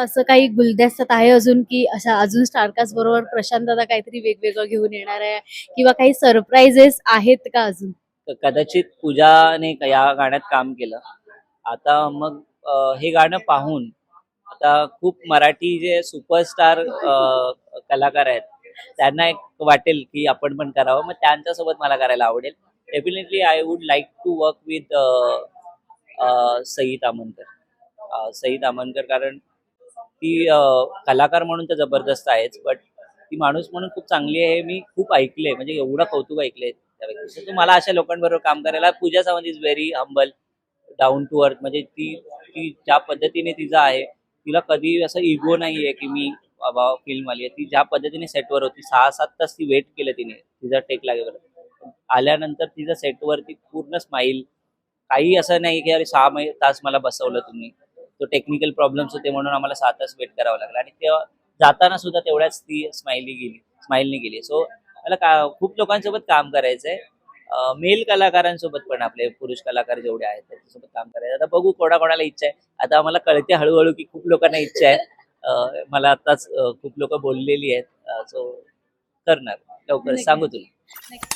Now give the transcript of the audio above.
असं काही गुलदस्त्यात आहे अजून की अशा अजून स्टारकास्ट बरोबर प्रशांत दादा काहीतरी वेगवेगळं घेऊन येणार आहे? किंवा काही सरप्राईजेस आहेत का अजून? कदाचित पूजाने या गाण्यात काम केलं. आता मग हे गाणं पाहून आता खूप मराठी जे सुपरस्टार कलाकार आहेत त्यांना एक वाटेल की आपण पण करावं. मग त्यांच्यासोबत मला करायला आवडेल. Definitely I would like to work with Sai Amankar. Um, Sai कारण ती कलाकार म्हणून तर जबरदस्त आहेच बट ती माणूस म्हणून खूप चांगली आहे मी खूप ऐकले म्हणजे एवढं कौतुक ऐकलंय त्या व्यक्तीचं. मला अशा लोकांबरोबर काम करायला Pooja Sawant is very humble down to earth म्हणजे ती ती ज्या पद्धतीने तिचा आहे तिला कधी असं इगो नाहीये की मी बाबा फिल्म आली आहे. ती ज्या पद्धतीने सेटवर होती सहा सात तास ती वेट केलं तिने तिचा टेक लागेपर्यंत. आल्यानंतर तिच्या सेटवरती पूर्ण स्माईल काही असं नाही की अरे सहा तास मला बसवलं तुम्ही. तो टेक्निकल प्रॉब्लेम्स होते म्हणून आम्हाला सहा तास वेट करावं लागलं. आणि तेव्हा जाताना सुद्धा तेवढ्याच ती स्माइली गेली स्माइलने गेली. सो मला का खूप लोकांसोबत काम करायचंय. मेल कलाकारांसोबत पण आपले पुरुष कलाकार जेवढे आहेत त्यांच्यासोबत काम करायचं आता बघू कोणा कोणाला इच्छा आहे. आता आम्हाला कळते हळूहळू की खूप लोकांना इच्छा आहे. मला आताच खूप लोक बोललेली आहेत. सो करणार. लवकर सांगू तुला.